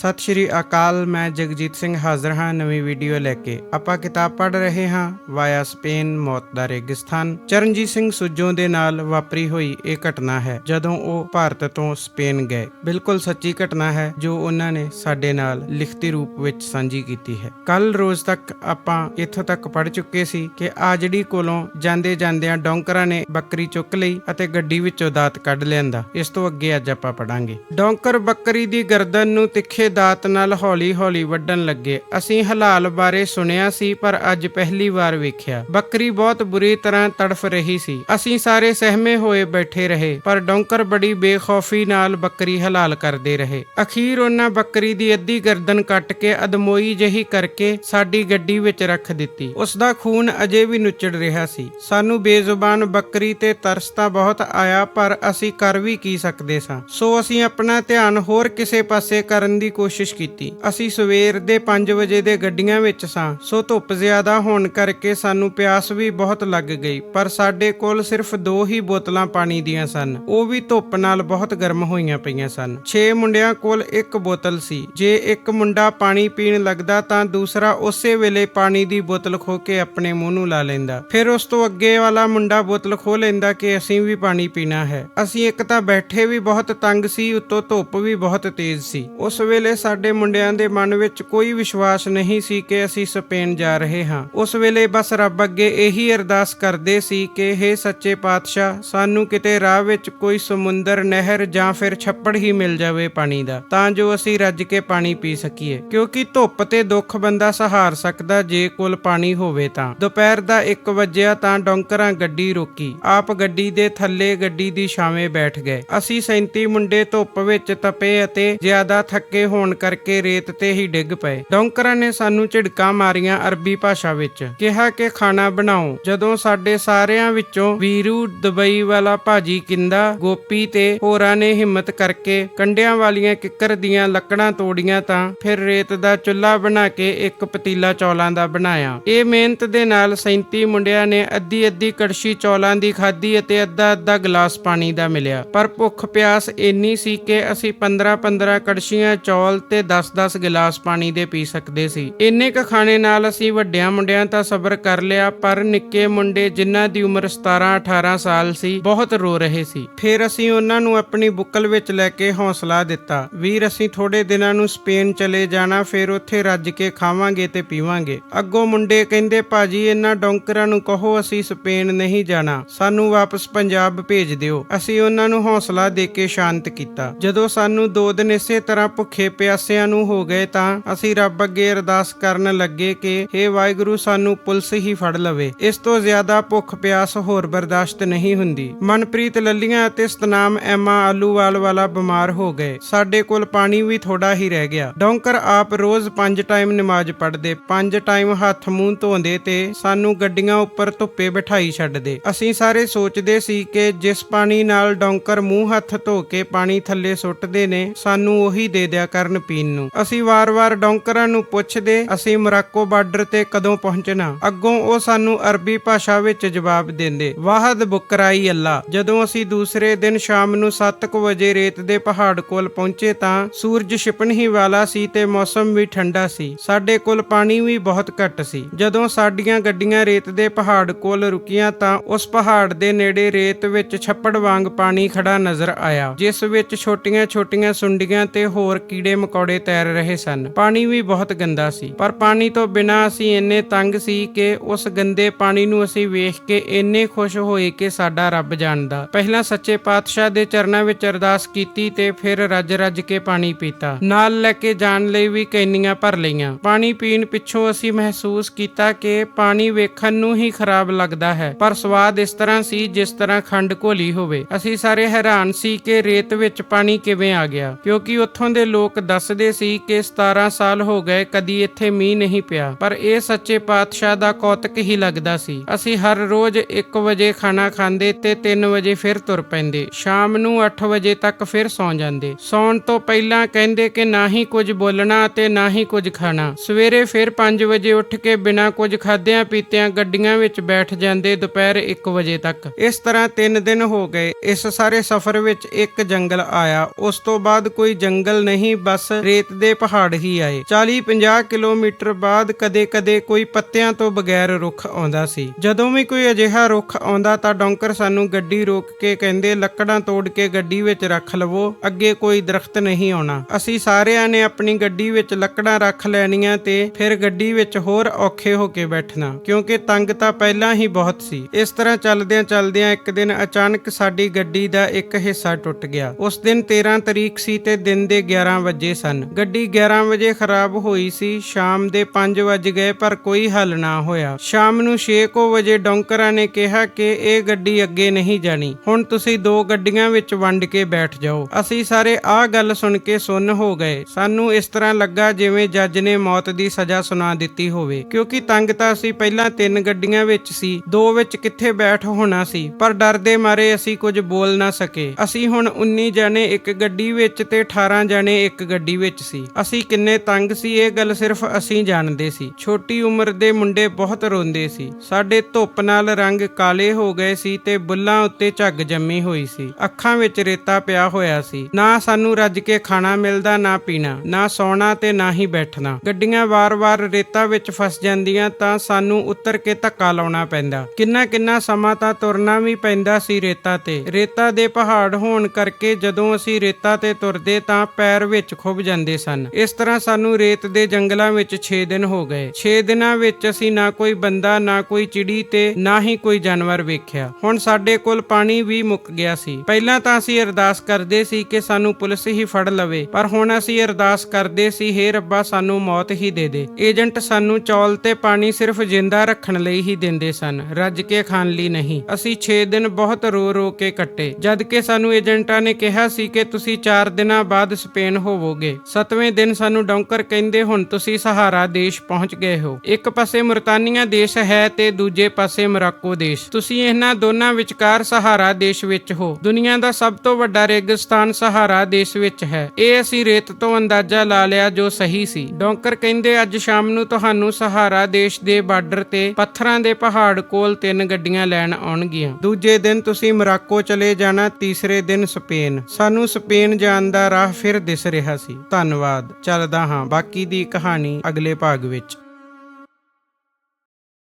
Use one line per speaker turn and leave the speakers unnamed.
ਸਤਿ ਸ਼੍ਰੀ ਅਕਾਲ, ਮੈਂ ਜਗਜੀਤ ਸਿੰਘ ਹਾਜ਼ਰ ਹਾਂ ਨਵੀਂ ਵੀਡੀਓ ਲੈ ਕੇ। ਆਪਾਂ ਕਿਤਾਬ ਪੜ੍ਹ ਰਹੇ ਹਾਂ ਵਾਇਆ ਸਪੇਨ ਮੌਤ ਦਾ ਰੇਗਿਸਤਾਨ। ਚਰਨਜੀਤ ਸਿੰਘ ਸੁੱਜੋਂ ਦੇ ਨਾਲ ਵਾਪਰੀ ਹੋਈ ਇਹ ਘਟਨਾ ਹੈ, ਜਦੋਂ ਉਹ ਭਾਰਤ ਤੋਂ ਸਪੇਨ ਗਏ। ਬਿਲਕੁਲ ਸੱਚੀ ਘਟਨਾ ਹੈ ਜੋ ਉਹਨਾਂ ਨੇ ਸਾਡੇ ਨਾਲ ਲਿਖਤੀ ਰੂਪ ਵਿੱਚ ਸਾਂਝੀ ਕੀਤੀ ਹੈ। ਕੱਲ ਰੋਜ਼ ਤੱਕ ਆਪਾਂ ਇੱਥੋਂ ਤੱਕ ਪੜ੍ਹ ਚੁੱਕੇ ਸੀ ਕਿ ਆਜੜੀ ਕੋਲੋਂ ਜਾਂਦੇ ਜਾਂਦਿਆਂ ਡੌਂਕਰਾਂ ਨੇ ਬੱਕਰੀ ਚੁੱਕ ਲਈ ਅਤੇ ਗੱਡੀ ਵਿੱਚੋਂ ਦਾਤ ਕੱਢ ਲਿਆਂਦਾ। ਇਸ ਤੋਂ ਅੱਗੇ ਅੱਜ ਆਪਾਂ ਪੜਾਂਗੇ ਡੌਂਕਰ ਬੱਕਰੀ ਦੀ ਗਰਦਨ ਨੂੰ ਤਿੱਖੇ ਦਾਤ ਨਾਲ ਹੌਲੀ-ਹੌਲੀ ਵੱਢਣ ਲੱਗੇ। ਅਸੀਂ ਹਲਾਲ ਬਾਰੇ ਸੁਣਿਆ ਸੀ, ਪਰ ਅੱਜ ਪਹਿਲੀ ਵਾਰ ਵੇਖਿਆ। ਬੱਕਰੀ ਬਹੁਤ ਬੁਰੀ ਤਰ੍ਹਾਂ ਤੜਫ ਰਹੀ ਸੀ। ਅਸੀਂ ਸਾਰੇ ਸਹਿਮੇ ਹੋਏ ਬੈਠੇ ਰਹੇ, ਪਰ ਡੌਂਕਰ ਬੜੀ ਬੇਖੌਫੀ ਨਾਲ ਬੱਕਰੀ ਹਲਾਲ ਕਰਦੇ ਰਹੇ। ਅਖੀਰ ਉਹਨਾਂ ਬੱਕਰੀ ਦੀ ਅੱਧੀ ਗਰਦਨ ਕੱਟ ਕੇ ਅਦਮੋਈ ਜਹੀ ਕਰਕੇ ਸਾਡੀ ਗੱਡੀ ਵਿੱਚ ਰੱਖ ਦਿੱਤੀ। ਉਸ ਦਾ ਖੂਨ ਅਜੇ ਵੀ ਨੁੱਚੜ ਰਿਹਾ ਸੀ। ਸਾਨੂੰ ਬੇਜ਼ੁਬਾਨ ਬੱਕਰੀ ਤੇ ਤਰਸ ਤਾਂ ਬਹੁਤ ਆਇਆ, ਪਰ ਅਸੀਂ ਕਰ ਵੀ ਕੀ ਸਕਦੇ ਸਾਂ? ਸੋ ਅਸੀਂ ਆਪਣਾ ਧਿਆਨ ਹੋਰ ਕਿਸੇ ਪਾਸੇ ਕਰਨ ਦੀ ਕੋਸ਼ਿਸ਼ ਕੀਤੀ। ਅਸੀਂ ਸਵੇਰ ਦੇ 5 ਵਜੇ ਦੇ ਗੱਡੀਆਂ ਵਿੱਚ ਸਾਂ। ਸੋ ਧੁੱਪ ਜ਼ਿਆਦਾ ਹੋਣ ਕਰਕੇ ਸਾਨੂੰ ਪਿਆਸ ਵੀ ਬਹੁਤ ਲੱਗ ਗਈ। ਪਰ ਸਾਡੇ ਕੋਲ ਸਿਰਫ ਦੋ ਹੀ ਬੋਤਲਾਂ ਪਾਣੀ ਦੀਆਂ ਸਨ। ਉਹ ਵੀ ਧੁੱਪ ਨਾਲ ਬਹੁਤ ਗਰਮ ਹੋਈਆਂ ਪਈਆਂ ਸਨ। 6 ਮੁੰਡਿਆਂ ਕੋਲ ਇੱਕ ਬੋਤਲ ਸੀ। ਜੇ ਇੱਕ ਮੁੰਡਾ ਪਾਣੀ ਪੀਣ ਲੱਗਦਾ ਤਾਂ ਦੂਸਰਾ ਉਸੇ ਵੇਲੇ ਪਾਣੀ ਦੀ ਬੋਤਲ ਖੋ ਕੇ ਆਪਣੇ ਮੂੰਹ ਨੂੰ ਲਾ ਲੈਂਦਾ। ਫਿਰ ਉਸ ਤੋਂ ਅੱਗੇ ਵਾਲਾ ਮੁੰਡਾ ਬੋਤਲ ਖੋ ਲੈਂਦਾ ਕਿ ਅਸੀਂ ਵੀ ਪਾਣੀ ਪੀਣਾ ਹੈ। ਅਸੀਂ ਇੱਕ ਤਾਂ ਬੈਠੇ ਵੀ ਬਹੁਤ ਤੰਗ ਸੀ, ਉੱਤੋਂ ਧੁੱਪ ਵੀ ਬਹੁਤ ਤੇਜ਼ ਸੀ। ਉਸ ਵੇਲੇ ਸਾਡੇ ਮੁੰਡਿਆਂ ਦੇ ਮਨ ਵਿੱਚ ਕੋਈ ਵਿਸ਼ਵਾਸ ਨਹੀਂ ਸੀ ਕਿ ਅਸੀਂ ਸਪੇਨ ਜਾ ਰਹੇ ਹਾਂ, ਉਸ ਵੇਲੇ ਬਸ ਰੱਬ ਅੱਗੇ ਇਹੀ ਅਰਦਾਸ ਕਰਦੇ ਸੀ ਕਿ हे ਸੱਚੇ ਪਾਤਸ਼ਾਹ, ਸਾਨੂੰ ਕਿਤੇ ਰਾਹ ਵਿੱਚ ਕੋਈ ਸਮੁੰਦਰ, ਨਹਿਰ ਜਾਂ ਫਿਰ ਛੱਪੜ ਹੀ ਮਿਲ ਜਾਵੇ ਪਾਣੀ ਦਾ, ਤਾਂ ਜੋ ਅਸੀਂ ਰੱਜ ਕੇ ਪਾਣੀ ਪੀ ਸਕੀਏ। ਕਿਉਂਕਿ ਧੁੱਪ ਤੇ ਦੁੱਖ ਬੰਦਾ ਸਹਾਰ ਸਕਦਾ, ਜੇ ਕੋਲ ਪਾਣੀ ਹੋਵੇ ਤਾਂ। ਦੁਪਹਿਰ ਦਾ 1 ਵਜਿਆ ਤਾਂ ਡੌਂਕਰਾਂ ਗੱਡੀ ਰੋਕੀ। ਆਪ ਗੱਡੀ ਦੇ ਥੱਲੇ ਗੱਡੀ ਦੀ ਛਾਵੇਂ ਬੈਠ ਗਏ। ਅਸੀਂ 37 ਮੁੰਡੇ ਧੁੱਪ ਵਿੱਚ ਤਪੇ ਅਤੇ ਜ਼ਿਆਦਾ ਥੱਕੇ ਹੋ ਹੋਣ ਕਰਕੇ ਰੇਤ ਤੇ ਹੀ ਡਿੱਗ ਪਏ। ਡੌਂਕਰਾਂ ਨੇ ਸਾਨੂੰ ਝਿੜਕਾਂ ਮਾਰੀਆਂ ਅਰਬੀ ਭਾਸ਼ਾ ਵਿੱਚ। ਕਿਹਾ ਕਿ ਖਾਣਾ ਬਣਾਓ। ਜਦੋਂ ਸਾਡੇ ਸਾਰਿਆਂ ਵਿੱਚੋਂ ਵੀਰੂ, ਦੁਬਈ ਵਾਲਾ ਭਾਜੀ ਕਿੰਦਾ, ਗੋਪੀ ਤੇ ਹੋਰਾਂ ਨੇ ਹਿੰਮਤ ਕਰਕੇ ਕੰਡਿਆਂ ਵਾਲੀਆਂ ਕਿੱਕਰ ਦੀਆਂ ਲੱਕੜਾਂ ਤੋੜੀਆਂ ਤਾਂ ਫਿਰ ਰੇਤ ਦਾ ਚੁੱਲ੍ਹਾ ਬਣਾ ਕੇ ਇੱਕ ਪਤੀਲਾ ਚੌਲਾਂ ਦਾ ਬਣਾਇਆ। ਇਹ ਮਿਹਨਤ ਦੇ ਨਾਲ 37 ਮੁੰਡਿਆਂ ਨੇ ਅੱਧੀ ਅੱਧੀ ਕੜਛੀ ਚੌਲਾਂ ਦੀ ਖਾਧੀ ਅਤੇ ਅੱਧਾ ਅੱਧਾ ਗਲਾਸ ਪਾਣੀ ਦਾ ਮਿਲਿਆ। ਪਰ ਭੁੱਖ ਪਿਆਸ ਇੰਨੀ ਸੀ ਕਿ ਅਸੀਂ 15 15 ਕੜਛੀਆਂ ਚੌਲ ਤੇ 10 10 ਗਿਲਾਸ ਪਾਣੀ ਦੇ ਪੀ ਸਕਦੇ ਸੀ। ਇੰਨੇ ਕ ਖਾਣੇ ਨਾਲ ਅਸੀਂ ਵੱਡਿਆਂ ਮੁੰਡਿਆਂ ਤਾਂ ਸਬਰ ਕਰ ਲਿਆ, ਪਰ ਨਿੱਕੇ ਮੁੰਡੇ ਜਿਨ੍ਹਾਂ ਦੀ ਉਮਰ 17 18 ਸਾਲ ਸੀ, ਬਹੁਤ ਰੋ ਰਹੇ ਸੀ। ਫਿਰ ਅਸੀਂ ਉਹਨਾਂ ਨੂੰ ਆਪਣੀ ਬੁੱਕਲ ਵਿੱਚ ਲੈ ਕੇ ਹੌਸਲਾ ਦਿੱਤਾ। ਵੀਰ, ਅਸੀਂ ਥੋੜੇ ਦਿਨਾਂ ਨੂੰ ਸਪੇਨ ਚਲੇ ਜਾਣਾ, ਫਿਰ ਉੱਥੇ ਰੱਜ ਕੇ ਖਾਵਾਂਗੇ ਤੇ ਪੀਵਾਂਗੇ। ਅੱਗੋਂ ਮੁੰਡੇ ਕਹਿੰਦੇ, ਭਾਜੀ, ਇਹਨਾਂ ਡੌਂਕਰਾਂ ਨੂੰ ਕਹੋ, ਅਸੀਂ ਸਪੇਨ ਨਹੀਂ ਜਾਣਾ। ਸਾਨੂੰ ਵਾਪਸ ਪੰਜਾਬ ਭੇਜ ਦਿਓ। ਅਸੀਂ ਉਹਨਾਂ ਨੂੰ ਹੌਸਲਾ ਦੇ ਕੇ ਸ਼ਾਂਤ ਕੀਤਾ। ਜਦੋਂ ਸਾਨੂੰ ਦੋ ਦਿਨ ਇਸੇ ਤਰ੍ਹਾਂ ਭੁੱਖੇ ਪਿਆਸਿਆਂ ਨੂੰ ਹੋ ਗਏ ਤਾਂ ਅਸੀਂ ਰੱਬ ਅੱਗੇ ਅਰਦਾਸ ਕਰਨ ਲੱਗੇ ਕਿ हे ਵਾਹਿਗੁਰੂ, ਸਾਨੂੰ ਪੁਲਿਸ ਹੀ ਫੜ ਲਵੇ। ਇਸ ਤੋਂ ਜ਼ਿਆਦਾ ਭੁੱਖ ਪਿਆਸ ਹੋਰ ਬਰਦਾਸ਼ਤ ਨਹੀਂ ਹੁੰਦੀ। ਮਨਪ੍ਰੀਤ ਲੱਲੀਆਂ ਅਤੇ ਸਤਨਾਮ ਐਮਾ ਆਲੂਵਾਲ ਵਾਲਾ ਬਿਮਾਰ ਹੋ ਗਏ। ਸਾਡੇ ਕੋਲ ਪਾਣੀ ਵੀ ਥੋੜਾ ਹੀ ਰਹਿ ਗਿਆ। ਡੌਂਕਰ ਆਪ ਰੋਜ਼ ਪੰਜ ਟਾਈਮ ਨਮਾਜ਼ ਪੜ੍ਹਦੇ। ਪੰਜ ਟਾਈਮ ਹੱਥ ਮੂੰਹ ਧੋਂਦੇ ਤੇ ਸਾਨੂੰ ਗੱਡੀਆਂ ਉੱਪਰ ਧੁੱਪੇ ਬਿਠਾਈ ਛੱਡਦੇ। ਅਸੀਂ ਸਾਰੇ ਸੋਚਦੇ ਸੀ ਕਿ ਜਿਸ ਪਾਣੀ ਨਾਲ ਡੌਂਕਰ ਮੂੰਹ ਹੱਥ ਧੋ ਕੇ ਪਾਣੀ ਥੱਲੇ ਸੁੱਟਦੇ ਨੇ, ਸਾਨੂੰ ਉਹੀ ਦੇ ਦਿਆ ਕਰ ਕਰਨ ਪੀਣ ਨੂੰ। ਅਸੀਂ ਵਾਰ-ਵਾਰ ਡੌਂਕਰਾਂ ਨੂੰ ਪੁੱਛਦੇ, ਅਸੀਂ ਮੋਰਾਕੋ ਬਾਰਡਰ ਤੇ ਕਦੋਂ ਪਹੁੰਚਣਾ? ਅੱਗੋਂ ਉਹ ਸਾਨੂੰ ਅਰਬੀ ਭਾਸ਼ਾ ਵਿੱਚ ਜਵਾਬ ਦਿੰਦੇ, ਵਾਹਦ ਬੁਕਰਾਈ ਅੱਲਾ। ਜਦੋਂ ਅਸੀਂ ਦੂਸਰੇ ਦਿਨ ਸ਼ਾਮ ਨੂੰ 7:00 ਵਜੇ ਰੇਤ ਦੇ ਪਹਾੜ ਕੋਲ ਪਹੁੰਚੇ ਤਾਂ ਸੂਰਜ ਛਿਪਣ ਹੀ ਵਾਲਾ ਸੀ ਤੇ ਮੌਸਮ ਵੀ ਠੰਡਾ ਸੀ। ਸਾਡੇ ਕੋਲ ਪਾਣੀ ਵੀ ਬਹੁਤ ਘੱਟ ਸੀ। ਜਦੋਂ ਸਾਡੀਆਂ ਗੱਡੀਆਂ ਰੇਤ ਦੇ ਪਹਾੜ ਕੋਲ ਰੁਕੀਆਂ ਤਾਂ ਉਸ ਪਹਾੜ ਦੇ ਨੇੜੇ ਰੇਤ ਵਿੱਚ ਛੱਪੜ ਵਾਂਗ ਪਾਣੀ ਖੜਾ ਨਜ਼ਰ ਆਇਆ, ਜਿਸ ਵਿੱਚ ਛੋਟੀਆਂ-ਛੋਟੀਆਂ ਸੁੰਡੀਆਂ ਤੇ ਹੋਰ ਕੀੜੇ ਮਕੌੜੇ ਤੈਰ ਰਹੇ ਸਨ। ਪਾਣੀ ਵੀ ਬਹੁਤ ਗੰਦਾ ਸੀ। ਪਰ ਪਾਣੀ ਤੋਂ ਬਿਨਾਂ ਅਸੀਂ ਇੰਨੇ ਤੰਗ ਸੀ ਕਿ ਉਸ ਗੰਦੇ ਪਾਣੀ ਨੂੰ ਅਸੀਂ ਵੇਖ ਕੇ ਇੰਨੇ ਖੁਸ਼ ਹੋਏ ਕਿ ਸਾਡਾ ਰੱਬ ਜਾਣਦਾ। ਪਹਿਲਾਂ ਸੱਚੇ ਪਾਤਸ਼ਾਹ ਦੇ ਚਰਨਾਂ ਵਿੱਚ ਅਰਦਾਸ ਕੀਤੀ ਤੇ ਫਿਰ ਰੱਜ-ਰੱਜ ਕੇ ਪਾਣੀ ਪੀਤਾ। ਨਾਲ ਲੈ ਕੇ ਜਾਣ ਲਈ ਵੀ ਕੈਨੀਆਂ ਭਰ ਲਈਆਂ। ਪਾਣੀ ਪੀਣ ਪਿੱਛੋਂ ਅਸੀਂ ਮਹਿਸੂਸ ਕੀਤਾ ਕਿ ਪਾਣੀ ਵੇਖਣ ਨੂੰ ਹੀ ਖਰਾਬ ਲੱਗਦਾ ਹੈ। ਪਰ ਸਵਾਦ ਇਸ ਤਰ੍ਹਾਂ ਸੀ ਜਿਸ ਤਰ੍ਹਾਂ ਖੰਡ ਘੋਲੀ ਹੋਵੇ। ਅਸੀਂ ਸਾਰੇ ਹੈਰਾਨ ਸੀ ਕਿ ਰੇਤ ਵਿੱਚ ਪਾਣੀ ਕਿਵੇਂ ਆ ਗਿਆ। ਕਿਉਂਕਿ ਉੱਥੋਂ ਦੇ ਲੋਕ ਦੱਸਦੇ ਸੀ ਕਿ 17 ਸਾਲ ਹੋ ਗਏ ਕਦੀ ਇੱਥੇ ਮੀਂਹ ਨਹੀਂ ਪਿਆ, ਪਰ ਇਹ ਸੱਚੇ ਪਾਤਸ਼ਾਹ ਦਾ ਕੌਤਕ ਹੀ ਲੱਗਦਾ ਸੀ। ਅਸੀਂ ਹਰ ਰੋਜ਼ 1 ਵਜੇ ਖਾਣਾ ਖਾਂਦੇ ਤੇ 3 ਵਜੇ ਫਿਰ ਤੁਰ ਪੈਂਦੇ, ਸ਼ਾਮ ਨੂੰ 8 ਵਜੇ ਤੱਕ ਫਿਰ ਸੌਂ ਜਾਂਦੇ। ਸੌਣ ਤੋਂ ਪਹਿਲਾਂ ਕਹਿੰਦੇ ਕਿ ਨਾ ਹੀ ਕੁਝ ਬੋਲਣਾ ਤੇ ਨਾ ਹੀ ਕੁਝ ਖਾਣਾ। ਸਵੇਰੇ ਫਿਰ 5 ਵਜੇ ਉੱਠ ਕੇ ਬਿਨਾਂ ਕੁਝ ਖਾਦਿਆਂ ਪੀਤਿਆਂ ਗੱਡੀਆਂ ਵਿੱਚ ਬੈਠ ਜਾਂਦੇ ਦੁਪਹਿਰ 1 ਵਜੇ ਤੱਕ। ਇਸ ਤਰ੍ਹਾਂ 3 ਦਿਨ ਹੋ ਗਏ। ਇਸ ਸਾਰੇ ਸਫ਼ਰ ਵਿੱਚ ਇੱਕ ਜੰਗਲ ਆਇਆ। ਉਸ ਤੋਂ ਬਾਅਦ ਕੋਈ ਜੰਗਲ ਨਹੀਂ ਬਸ ਰੇਤ ਦੇ ਪਹਾੜ ਹੀ ਆਏ। 40-50 ਕਿਲੋਮੀਟਰ ਬਾਅਦ ਕਦੇ-ਕਦੇ ਕੋਈ ਪੱਤਿਆਂ ਤੋਂ ਬਗੈਰ ਰੁੱਖ ਆਉਂਦਾ ਸੀ। ਜਦੋਂ ਵੀ ਕੋਈ ਅਜਿਹਾ ਰੁੱਖ ਆਉਂਦਾ ਤਾਂ ਡੌਂਕਰ ਸਾਨੂੰ ਗੱਡੀ ਰੋਕ ਕੇ ਕਹਿੰਦੇ, ਲੱਕੜਾਂ ਤੋੜ ਕੇ ਗੱਡੀ ਵਿੱਚ ਰੱਖ ਲਵੋ, ਅੱਗੇ ਕੋਈ ਦਰਖਤ ਨਹੀਂ ਆਉਣਾ। ਅਸੀਂ ਸਾਰਿਆਂ ਨੇ ਆਪਣੀ ਗੱਡੀ ਵਿੱਚ ਲੱਕੜਾਂ ਰੱਖ ਲੈਣੀਆਂ ਤੇ ਫਿਰ ਗੱਡੀ ਵਿੱਚ ਹੋਰ ਔਖੇ ਹੋ ਕੇ ਬੈਠਣਾ, ਕਿਉਂਕਿ ਤੰਗ ਤਾਂ ਪਹਿਲਾਂ ਹੀ ਬਹੁਤ ਸੀ। ਇਸ ਤਰ੍ਹਾਂ ਚੱਲਦਿਆਂ ਚੱਲਦਿਆਂ ਇੱਕ ਦਿਨ ਅਚਾਨਕ ਸਾਡੀ ਗੱਡੀ ਦਾ ਇੱਕ ਹਿੱਸਾ ਟੁੱਟ ਗਿਆ। ਉਸ ਦਿਨ 13 ਤਰੀਕ ਸੀ ਤੇ ਦਿਨ ਦੇ 11 ਵਜੇ ਸਨ। ਗੱਡੀ 11 ਵਜੇ ਖਰਾਬ ਹੋਈ ਸੀ। ਸ਼ਾਮ ਦੇ 5 ਵਜ ਗਏ, ਪਰ ਕੋਈ ਹੱਲ ਨਾ ਹੋਇਆ। ਸ਼ਾਮ ਨੂੰ 6 ਵਜੇ ਡੌਂਕਰਾਂ ਨੇ ਕਿਹਾ ਕਿ ਇਹ ਗੱਡੀ ਅੱਗੇ ਨਹੀਂ ਜਾਣੀ। ਹੁਣ ਤੁਸੀਂ ਦੋ ਗੱਡੀਆਂ ਵਿੱਚ ਵੰਡ ਕੇ ਬੈਠ ਜਾਓ। ਅਸੀਂ ਸਾਰੇ ਆਹ ਗੱਲ ਸੁਣ ਕੇ ਸੁੰਨ ਹੋ ਗਏ। ਸਾਨੂੰ ਇਸ ਤਰ੍ਹਾਂ ਲੱਗਾ ਜਿਵੇਂ ਜੱਜ ਨੇ ਮੌਤ ਦੀ ਸਜ਼ਾ ਸੁਣਾ ਦਿੱਤੀ ਹੋਵੇ। ਕਿਉਂਕਿ ਤੰਗ ਤਾਂ ਅਸੀਂ ਪਹਿਲਾਂ ਤਿੰਨ ਗੱਡੀਆਂ ਵਿੱਚ ਸੀ। ਦੋ ਵਿੱਚ ਕਿੱਥੇ ਬੈਠ ਹੋਣਾ ਸੀ। ਪਰ ਡਰ ਦੇ ਮਾਰੇ ਅਸੀਂ ਕੁਝ ਬੋਲ ਨਾ ਸਕੇ। ਅਸੀਂ ਹੁਣ 19 ਜਣੇ ਇੱਕ ਗੱਡੀ ਵਿੱਚ ਤੇ 18 ਜਣੇ ਇੱਕ ਗੱਡੀ ਵਿੱਚ ਸੀ। ਅਸੀਂ ਕਿੰਨੇ ਤੰਗ ਸੀ, ਇਹ ਗੱਲ ਸਿਰਫ ਅਸੀਂ ਜਾਣਦੇ ਸੀ। ਛੋਟੀ ਉਮਰ ਦੇ ਮੁੰਡੇ ਬਹੁਤ ਰੋਂਦੇ ਸੀ। ਸਾਡੇ ਧੁੱਪ ਨਾਲ ਰੰਗ ਕਾਲੇ ਹੋ ਗਏ ਸੀ ਤੇ ਬੁੱਲਾਂ ਉੱਤੇ ਝੱਗ ਜੰਮੀ ਹੋਈ ਸੀ। ਅੱਖਾਂ ਵਿੱਚ ਰੇਤਾ ਪਿਆ ਹੋਇਆ ਸੀ। ਨਾ ਸਾਨੂੰ ਰੱਜ ਕੇ ਖਾਣਾ ਮਿਲਦਾ, ਨਾ ਪੀਣਾ। ਨਾ ਸੌਣਾ ਤੇ ਨਾ ਹੀ ਬੈਠਣਾ। ਗੱਡੀਆਂ ਵਾਰ-ਵਾਰ ਰੇਤਾ ਵਿੱਚ ਫਸ ਜਾਂਦੀਆਂ ਤਾਂ ਸਾਨੂੰ ਉੱਤਰ ਕੇ ਧੱਕਾ ਲਾਉਣਾ ਪੈਂਦਾ। ਕਿੰਨਾ ਕਿੰਨਾ ਸਮਾਂ ਤਾਂ ਤੁਰਨਾ ਵੀ ਪੈਂਦਾ ਸੀ ਰੇਤਾ ਤੇ। ਰੇਤਾ ਦੇ ਪਹਾੜ ਹੋਣ ਕਰਕੇ ਜਦੋਂ ਅਸੀਂ ਰੇਤਾ ਤੇ ਤੁਰਦੇ ਤਾਂ ਪੈਰ ਵਿੱਚ ਖੁੱਭ ਜਾਂਦੇ ਸਨ। ਇਸ ਤਰ੍ਹਾਂ ਸਾਨੂੰ ਰੇਤ ਦੇ ਜੰਗਲਾਂ ਵਿੱਚ 6 ਦਿਨ ਹੋ ਗਏ। 6 ਦਿਨਾਂ ਵਿੱਚ ਅਸੀਂ ਨਾ ਕੋਈ ਬੰਦਾ, ਨਾ ਕੋਈ ਚਿੜੀ ਤੇ ਨਾ ਹੀ ਕੋਈ ਜਾਨਵਰ ਵੇਖਿਆ। ਹੁਣ ਸਾਡੇ ਕੋਲ ਪਾਣੀ ਵੀ ਮੁੱਕ ਗਿਆ ਸੀ। ਪਹਿਲਾਂ ਤਾਂ ਅਸੀਂ ਅਰਦਾਸ ਕਰਦੇ ਸੀ ਕਿ ਸਾਨੂੰ ਪੁਲਿਸ ਹੀ ਫੜ ਲਵੇ, ਪਰ ਹੁਣ ਅਸੀਂ ਅਰਦਾਸ ਕਰਦੇ ਸੀ, ਹੇ ਰੱਬਾ, ਸਾਨੂੰ ਮੌਤ ਹੀ ਦੇ ਦੇ। ਏਜੰਟ ਸਾਨੂੰ ਚੌਲ ਤੇ ਪਾਣੀ ਸਿਰਫ ਜਿੰਦਾ ਰੱਖਣ ਲਈ ਹੀ ਦਿੰਦੇ ਸਨ। ਰੱਜ ਕੇ ਖਾਣ ਲਈ ਨਹੀਂ। ਅਸੀਂ 6 ਦਿਨ ਬਹੁਤ ਰੋ ਰੋ ਕੇ ਕੱਟੇ। ਜਦ ਕਿ ਸਾਨੂੰ ਏਜੰਟਾਂ ਨੇ ਕਿਹਾ ਸੀ ਕਿ ਤੁਸੀਂ 4 ਦਿਨਾਂ ਬਾਅਦ ਸਪੇਨ ਹੋ ਹੋਵੋਗੇ। 7ਵੇਂ ਦਿਨ ਸਾਨੂੰ ਡੌਂਕਰ ਕਹਿੰਦੇ ਹੁਣ ਤੁਸੀਂ ਸਹਾਰਾ ਦੇਸ਼ ਪਹੁੰਚ ਗਏ ਹੋ। ਇੱਕ ਪਾਸੇ ਮਰਤਾਨੀਆ ਦੇਸ਼ ਹੈ ਤੇ ਦੂਜੇ ਪਾਸੇ ਮੋਰਾਕੋ ਦੇਸ਼। ਤੁਸੀਂ ਇਹਨਾਂ ਦੋਨਾਂ ਵਿਚਕਾਰ ਸਹਾਰਾ ਦੇਸ਼ ਵਿੱਚ ਹੋ। ਦੁਨੀਆ ਦਾ ਸਭ ਤੋਂ ਵੱਡਾ ਰੇਗਿਸਤਾਨ ਸਹਾਰਾ ਦੇਸ਼ ਵਿੱਚ ਹੈ। ਇਹ ਅਸੀਂ ਰੇਤ ਤੋਂ ਅੰਦਾਜ਼ਾ ਲਾ ਲਿਆ ਜੋ ਸਹੀ ਸੀ। ਡੌਂਕਰ ਕਹਿੰਦੇ ਅੱਜ ਸ਼ਾਮ ਨੂੰ ਤੁਹਾਨੂੰ ਸਹਾਰਾ ਦੇਸ਼ ਦੇ ਬਾਰਡਰ ਤੇ ਪੱਥਰਾਂ ਦੇ ਪਹਾੜ ਕੋਲ ਤਿੰਨ ਗੱਡੀਆਂ ਲੈਣ ਆਉਣਗੀਆਂ। ਦੂਜੇ ਦਿਨ ਤੁਸੀਂ ਮੋਰਾਕੋ ਚਲੇ ਜਾਣਾ, ਤੀਸਰੇ ਦਿਨ ਸਪੇਨ। ਸਾਨੂੰ ਸਪੇਨ ਜਾਣ ਦਾ ਰਾਹ ਫਿਰ ਦਿਸ ਰਿਹਾ ਰਿਹਾ ਸੀ। ਧੰਨਵਾਦ। ਚੱਲਦਾ ਹਾਂ ਬਾਕੀ ਦੀ ਕਹਾਣੀ ਅਗਲੇ ਭਾਗ ਵਿੱਚ।